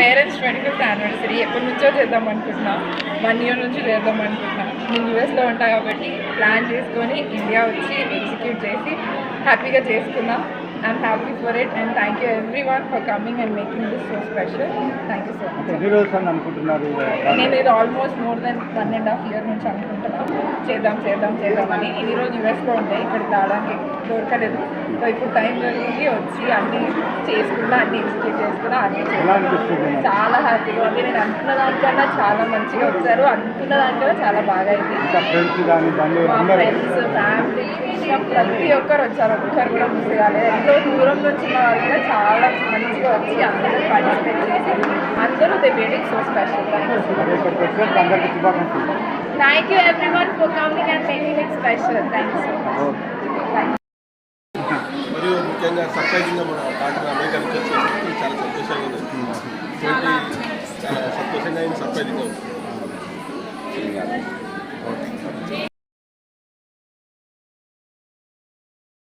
Parents twenty fifth anniversary ఎప్పటి నుంచో చేద్దాం అనుకుంటున్నా. వన్ ఇయర్ నుంచి చేద్దాం అనుకుంటున్నా. నేను యూఎస్లో ఉంటా కాబట్టి ప్లాన్ చేసుకొని ఇండియా వచ్చి ఎగ్జిక్యూట్ చేసి హ్యాపీగా చేసుకున్నా I'm happy for it and thank you everyone for coming and making this so special thank you so much ఎన్ని రోజులు అని అనుకుంటున్నారు? నేను ఇది almost more than one and half year నుంచి అనుకుంటున్నాను చేద్దాం చేద్దాం చేద్దామని ఇన్ని రోజు యూఎస్లో ఉండే ఇక్కడికి రావడానికి దొరకలేదు. సో ఇప్పుడు టైం దొరికింది వచ్చి అన్ని చేసుకున్నా అన్ని ఎగ్జిక్యూట్ చేసుకున్నా అన్ని? చాలా హ్యాపీగా ఉంది. నేను అనుకున్న దానికన్నా చాలా మంచిగా వచ్చారు. అనుకున్న దానికన్నా చాలా బాగా అయింది. ఫ్రెండ్స్ ఫ్యామిలీ ప్రతి ఒక్కరు వచ్చారు ఒక్కరు కూడా మిస్ కాలేదు. ఎంతో దూరం నుంచి ఉన్న వాళ్ళు కూడా చాలా మంచిగా వచ్చి అందరూ పార్టిసిపేట్ చేసి అందరూ they so special thank you everyone for coming and making it special thank you so much మరియు ముఖ్యంగా సర్ప్రైజింగ్గా మన పాటను చాలా సంతోషంగా ఉంది. ట్వంటీ చాలా సంతోషంగా అయింది సర్ప్రైజింగ్గా ఉంది.